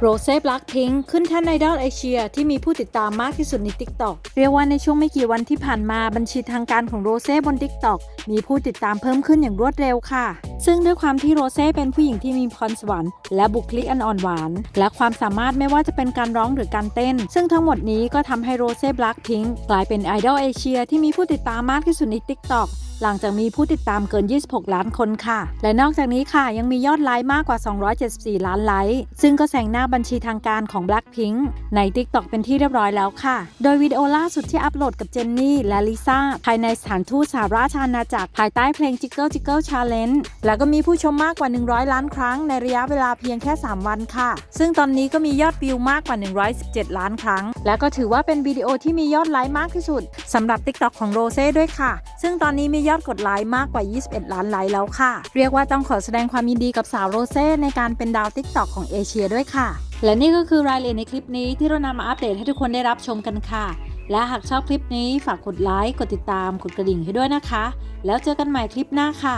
โรเซ่บลักพิงขึ้นแท่นไอดอลเอเชียที่มีผู้ติดตามมากที่สุดใน TikTok เรียกว่าในช่วงไม่กี่วันที่ผ่านมาบัญชีทางการของโรเซ่บน TikTok มีผู้ติดตามเพิ่มขึ้นอย่างรวดเร็วค่ะ ซึ่งด้วยความที่โรเซ่เป็นผู้หญิงที่มีพรสวรรค์และบุคลิกอันอ่อนหวาน และความสามารถไม่ว่าจะเป็นการร้องหรือการเต้น ซึ่งทั้งหมดนี้ก็ทำให้โรเซ่บลักพิงกลายเป็นไอดอลเอเชียที่มีผู้ติดตามมากที่สุดใน TikTok หลังจากมีผู้ติดตามเกิน 26 ล้านคนค่ะ และนอกจากนี้ค่ะยังมียอดไลค์มากกว่า 274 ล้านไลค์ซึ่งก็แซงหน้าบัญชีทางการของ Blackpink ใน TikTok เป็นที่เรียบร้อยแล้วค่ะ โดยวิดีโอล่าสุดที่อัปโหลดกับเจนนี่และลิซ่าภายในสถานทูตสหราชอาณาจักรภายใต้เพลง Jiggle Jiggle Challenge แล้วก็มีผู้ชมมากกว่า 100 ล้านครั้งในระยะเวลาเพียงแค่ 3 วันค่ะ ซึ่งตอนนี้ก็มียอดวิวมากกว่า 117 ล้านครั้ง และก็ถือว่าเป็นวิดีโอที่มียอดไลค์มากที่สุดสำหรับ TikTok ของโรเซ่ด้วยค่ะ ซึ่งตอนนี้มียอดกดไลค์มากกว่า 21 ล้านไลค์แล้วค่ะ เรียกว่าต้องขอแสดงความยินดีกับสาวโรเซ่ในการเป็นดาว TikTok ของเอเชียด้วยค่ะ และนี่ก็คือรายละเอียดในคลิปนี้ที่เรานำมาอัปเดตให้ทุกคนได้รับชมกันค่ะ และหากชอบคลิปนี้ฝากกดไลค์ กดติดตาม กดกระดิ่งให้ด้วยนะคะ แล้วเจอกันใหม่คลิปหน้าค่ะ